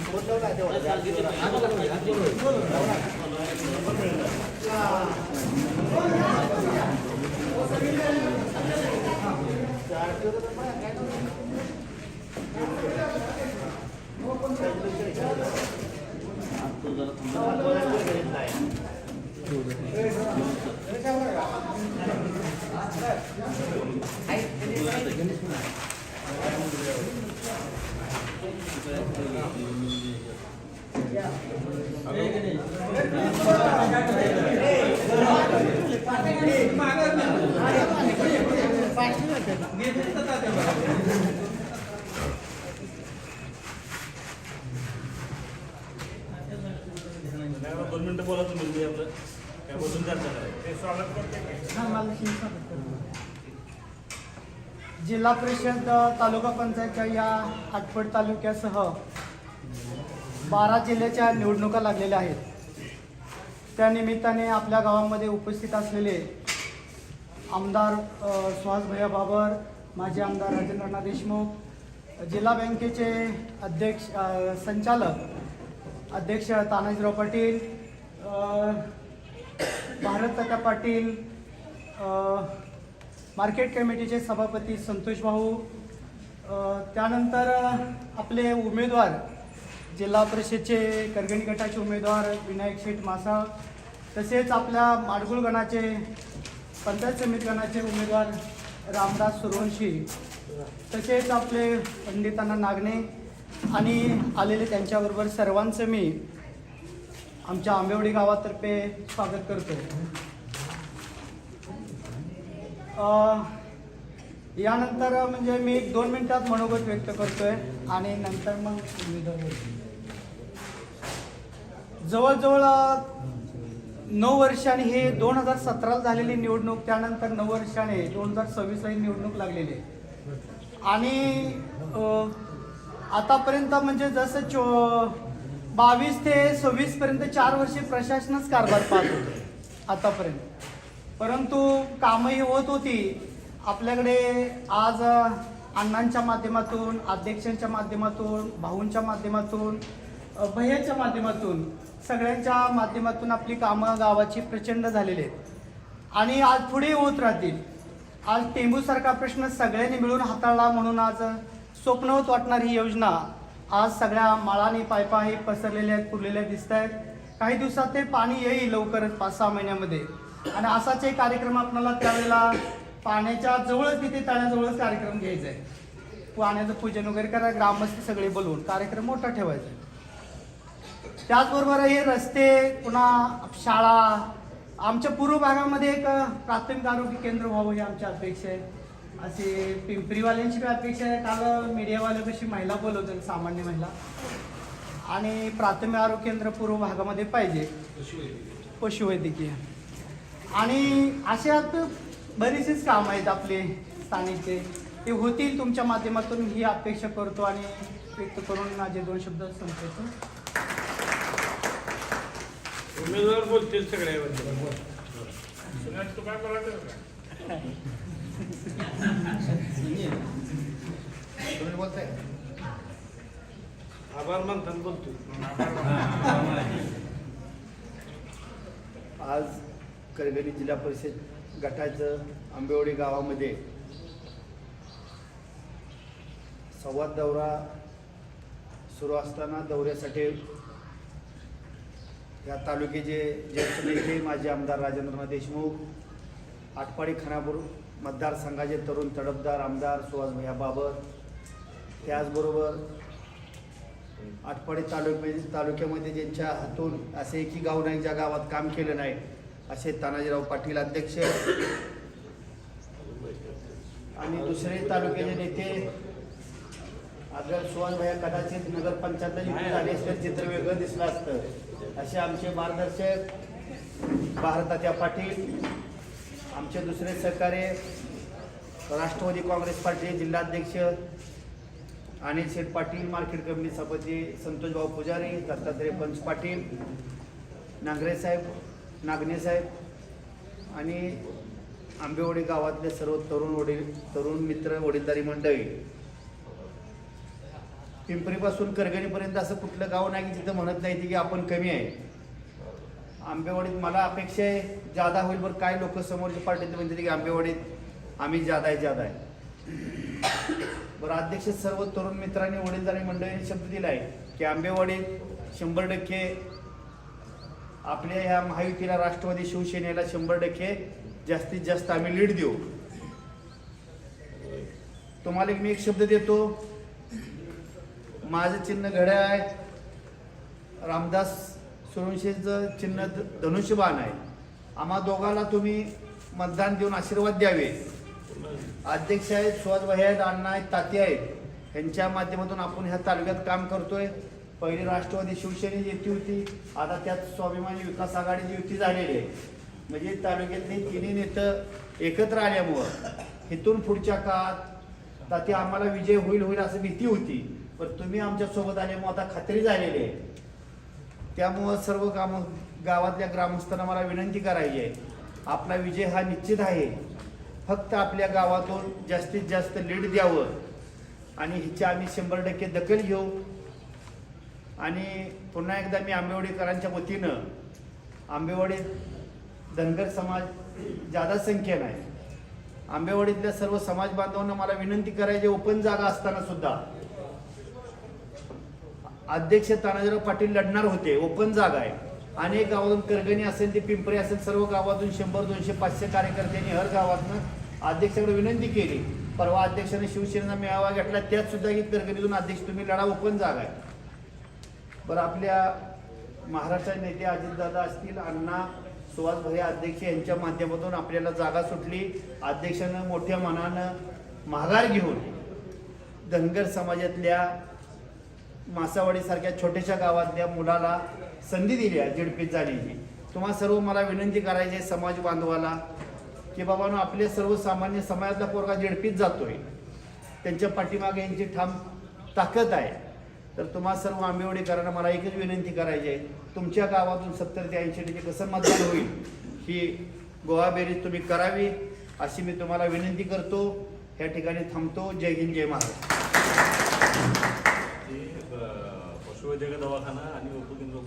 Phone लावला दोन मिनिटं बोला तुम्ही मी आपलं काय? बसून चर्चा जिल्हा परिषद तालुका पंचायतच्या या आटपड तालुक्यासह बारा जिल्ह्याच्या निवडणुका लागलेल्या आहेत. त्या निमित्ताने आपल्या गावामध्ये उपस्थित असलेले आमदार सुहासभैया भैया बाबर माजी आमदार राजेंद्रनाथ देशमुख जिल्हा बँकेचे अध्यक्ष संचालक अध्यक्ष तानाजीराव पाटील अ, भारत पाटील मार्केट कमिटीचे सभापती संतोष भाऊ त्यानंतर आपले उमेदवार जिल्हा परिषदचे करगणी गटाचे उमेदवार विनायक शेठ मासा तसेच आपल्या माडगुळ गणाचे पंचायत समितीगणाचे उमेदवार रामदास सुरवंशी तसेच आपले पंडितांना नागणे आणि आलेले त्यांच्याबरोबर सर्वांचं मी आमच्या आंबेवडी गावातर्फे स्वागत करतो. यानंतर म्हणजे मी एक दोन मिनिटात मनोगत व्यक्त करतोय आणि नंतर मग उमेदवार. जवळजवळ नऊ वर्षाने हे दोन हजार सतराला झालेली निवडणूक त्यानंतर नऊ वर्षाने दोन हजार सव्वीसला ही निवडणूक लागलेली आहे. आणि आतापर्यंत म्हणजे जसं चो बावीस ते सव्वीस पर्यंत चार वर्षे प्रशासनच कारभार पाहत होते आतापर्यंत. परंतु कामही होत होती. आपल्याकडे आज अण्णांच्या माध्यमातून अध्यक्षांच्या माध्यमातून भाऊंच्या माध्यमातून भैयाच्या माध्यमातून सगळ्यांच्या माध्यमातून आपली कामं गावाची प्रचंड झालेली आहेत. आणि आज पुढे होत राहतील. आज टेंबूसारखा प्रश्न सगळ्यांनी मिळून हाताळला म्हणून आज स्वप्नवत वाटणारी ही योजना आज सगळ्या माळाने पायपाही पसरलेल्या आहेत पुरलेल्या दिसत आहेत. काही दिवसात ते पाणी येईल लवकरच पाच सहा महिन्यामध्ये. आणि असाच एक कार्यक्रम आपल्याला त्यावेळेला पाण्याच्या जवळच तिथे तळ्याजवळच कार्यक्रम घ्यायचा आहे. पाण्याचं पूजन वगैरे करा ग्रामस्थ सगळे बोलवून कार्यक्रम मोठा ठेवायचा आहे. त्याचबरोबर हे रस्ते पुन्हा शाळा आमच्या पूर्व भागामध्ये एक प्राथमिक आरोग्य केंद्र व्हावं ही आमची अपेक्षा आहे. असे पिंपरीवाल्यांची पण अपेक्षा आहे. काल मीडियावाले कशी महिला बोलवतात सामान्य महिला. आणि प्राथमिक आरोग्य केंद्र पूर्व भागामध्ये पाहिजे. पशुवैद्यकीय. आणि अशात बरीचशीच कामं आहेत आपले स्थानिकचे. ते होतील तुमच्या माध्यमातून ही अपेक्षा करतो आणि व्यक्त करून माझे दोन शब्द संपवतो. उमेदवार बोलतील सगळ्याबद्दल तुम्ही बोलताय. आभार मानताना बोलतो आज करगणी जिल्हा परिषद गटाचं आंबेवाडी गावामध्ये संवाद दौरा सुरू असताना दौऱ्यासाठी या तालुक्याचे ज्येष्ठ नेते माजी आमदार राजेंद्रनाथ देशमुख आटपाडी खानापूर मतदारसंघाचे तरुण तडफदार आमदार सुहास भैया बाबर त्याचबरोबर आटपाडी तालुक्या तालुक्यामध्ये ज्यांच्या हातून असे एकही गाव नाही ज्या गावात काम केलं नाही असे तानाजीराव पाटील अध्यक्ष आणि दुसरे तालुक्याचे नेते आपल्याला सुहास भैया कदाचित झाले असते चित्र वेगळं दिसलं असतं. असे आमचे मार्गदर्शक भारताच्या पाटील आमचे दुसरे सहकार्य राष्ट्रवादी काँग्रेस पार्टी जिल्हाध्यक्ष अनिल शेठ पाटील मार्केट कमिटी सभापती संतोष भाऊ पुजारी दत्तात्रय पंच पाटील नांगरे साहेब नागणे साहेब आणि आंबेवडी गावातले सर्व तरुण वडील तरुण मित्र वडीलधारी मंडळी. पिंपरीपासून करगणीपर्यंत असं कुठलं गाव नाही की तिथं म्हणत नाही की आपण कमी आहे. आंबेवाडीत मला अपेक्षा आहे जादा होईल बरं. काय लोक समोरच्या पार्टीत म्हणते की आंबेवाडीत आम्ही जादा आहे जादा आहे बरं अध्यक्ष सर्व तरुण मित्रांनी वडीलधारी मंडळींनी शब्द दिला आहे की आंबेवाडीत शंभर टक्के आपल्या ह्या महायुतीला राष्ट्रवादी शिवसेनेला शंभर टक्के जास्तीत जास्त आम्ही लीड देऊ. तुम्हाला मी एक शब्द देतो. माझं चिन्ह घड्याळ आहे. रामदास सुरवंशीचं चिन्ह धनुष्यबाण आहे. आम्हा दोघाला तुम्ही मतदान देऊन आशीर्वाद द्यावे. अध्यक्ष आहेत सुहास आहेत अण्णा आहेत ताती आहेत. यांच्या माध्यमातून आपण ह्या तालुक्यात काम करतोय. पहिली राष्ट्रवादी शिवसेनेची युती होती. आता त्यात स्वाभिमानी विकास आघाडीची युती झालेली आहे. म्हणजे तालुक्यातले तिन्ही नेतं एकत्र आल्यामुळं इथून पुढच्या काळात ताती आम्हाला विजय होईल होईल असं भीती होती. पण तुम्ही आमच्यासोबत आल्यामुळे आता खात्री झालेली आहे. त्यामुळं सर्व ग्राम गावातल्या ग्रामस्थांना मला विनंती करायची आहे. आपला विजय हा निश्चित आहे. फक्त आपल्या गावातून जास्तीत जास्त लीड द्यावं. आणि हिची आम्ही शंभर टक्के दखल घेऊ. आणि पुन्हा एकदा मी आंबेवाडीकरांच्या वतीनं आंबेवाडीत धनगर समाज जादा संख्येनं आहे. आंबेवाडीतल्या सर्व समाज बांधवांना मला विनंती करायची ओपन जागा असताना सुद्धा. अध्यक्ष तानाजीराव पाटील लढणार होते ओपन जागा आहे. अनेक गावातून करगणी असेल ते पिंपरी असेल सर्व गावातून शंभर दोनशे पाचशे कार्यकर्त्यांनी हर गावातनं अध्यक्षाकडे विनंती केली. परवा अध्यक्षाने शिवसेनेचा मेळावा घेतला त्यात सुद्धा की करगणीतून अध्यक्ष तुम्ही लढा ओपन जागा आहे. बरं आपल्या महाराष्ट्राचे नेते अजितदादा असतील अण्णा सुहास भरे अध्यक्ष यांच्या माध्यमातून आपल्याला जागा सुटली. अध्यक्षानं मोठ्या मनानं माघार घेऊन धनगर समाजातल्या मासावाडीसारख्या छोट्याशा गावातल्या मुलाला संधी दिली आहे झिडपीत जाण्याची तुम्हा सर्व मला विनंती करायची आहे समाज बांधवाला की बाबांनो आपले सर्वसामान्य समाजातला पोरगा झिडपीत जातोय. त्यांच्या पाठीमागे यांची ठाम ताकद आहे. तर तुम्हा सर्व आंबेवडीकरांना मला एकच विनंती करायची आहे. तुमच्या गावातून सत्तर ते ऐंशी टक्के कसं मतदान होईल ही गोवाबेरीज तुम्ही करावी अशी मी तुम्हाला विनंती करतो. या ठिकाणी थांबतो. जय हिंद जय महाराज ते पशुवैद्यक दवाखाना आणि उपकेंद्र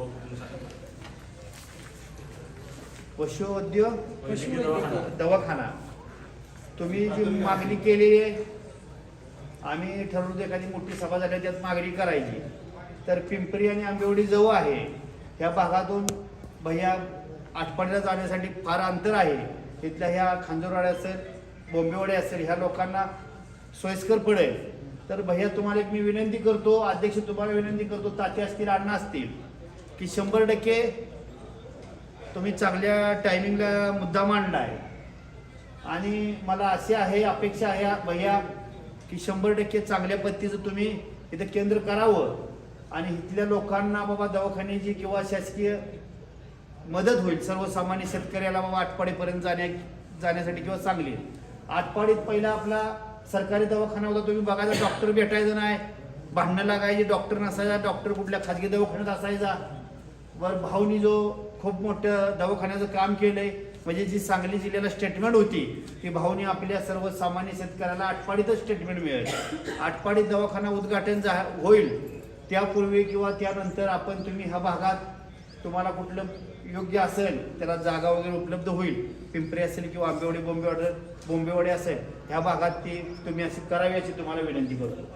दवाखाना तुम्ही जी मागणी केलेली आहे आम्ही ठरवतो एखादी मोठी सभा झाल्या त्यात मागणी करायची. तर पिंपरी आणि आंबेवडी जवळ आहे. ह्या भागातून भैया आटपाडीला जाण्यासाठी फार अंतर आहे. तिथल्या ह्या खांजोरवाडे असेल बोंबेवाडे असेल ह्या लोकांना सोयीस्कर पडेल. तर भैया तुम्हाला एक मी विनंती करतो अध्यक्ष तुम्हाला विनंती करतो ताते असतील अण्णा असतील की शंभर टक्के तुम्ही चांगल्या टायमिंगला मुद्दा मांडला आहे आणि मला असे आहे अपेक्षा आहे भैया की शंभर टक्के चांगल्या पद्धतीचं तुम्ही इथं केंद्र करावं. आणि इथल्या लोकांना बाबा दवाखान्याची किंवा शासकीय मदत होईल सर्वसामान्य शेतकऱ्याला बाबा आटपाडीपर्यंत जाण्या जाण्यासाठी किंवा चांगली. आटपाडीत पहिला आपला सरकारी दवाखाना होता तुम्ही बघायचा डॉक्टर भेटायचं नाही भांडणं लागायची डॉक्टर नसायचा डॉक्टर कुठल्या खाजगी दवाखान्यात असायचा. वर भाऊनी जो खूप मोठं दवाखान्याचं काम केलंय म्हणजे जी सांगली जिल्ह्याला स्टेटमेंट होती ती भाऊनी आपल्या सर्वसामान्य शेतकऱ्याला आटपाडीतच स्टेटमेंट मिळेल. आटपाडीत दवाखाना उद्घाटन जा होईल. त्यापूर्वी किंवा त्यानंतर आपण तुम्ही ह्या भागात तुम्हाला कुठलं योग्य असेल त्याला जागा वगैरे उपलब्ध होईल. पिंपरी असेल किंवा आंबेवाडी बोंबेवाडी बोंबेवाडी असेल ह्या भागात ती तुम्ही अशी करावी अशी तुम्हाला विनंती करतो.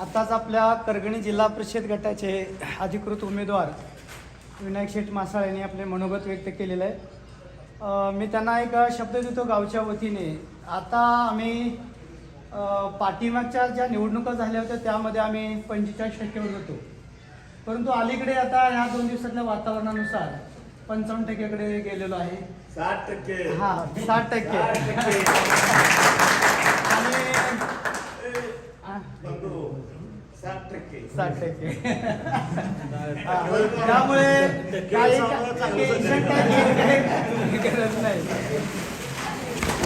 आताच आपल्या करगणी जिल्हा परिषद गटाचे अधिकृत उमेदवार विनायक शेठ मासाळ यांनी आपले मनोगत व्यक्त केलेलं आहे. मी त्यांना एक शब्द देतो गावच्या वतीने. आता आम्ही पाठीमागच्या ज्या निवडणुका झाल्या होत्या त्यामध्ये आम्ही पंचेचाळीस टक्केवर होतो. परंतु अलीकडे आता ह्या दोन दिवसातल्या वातावरणानुसार पंचावन्न टक्क्याकडे गेलेलो आहे. साठ टक्के. हा साठ टक्के. आणि. साठ टक्के. साठ टक्के. त्यामुळे काही टेन्शन काही गरज नाही.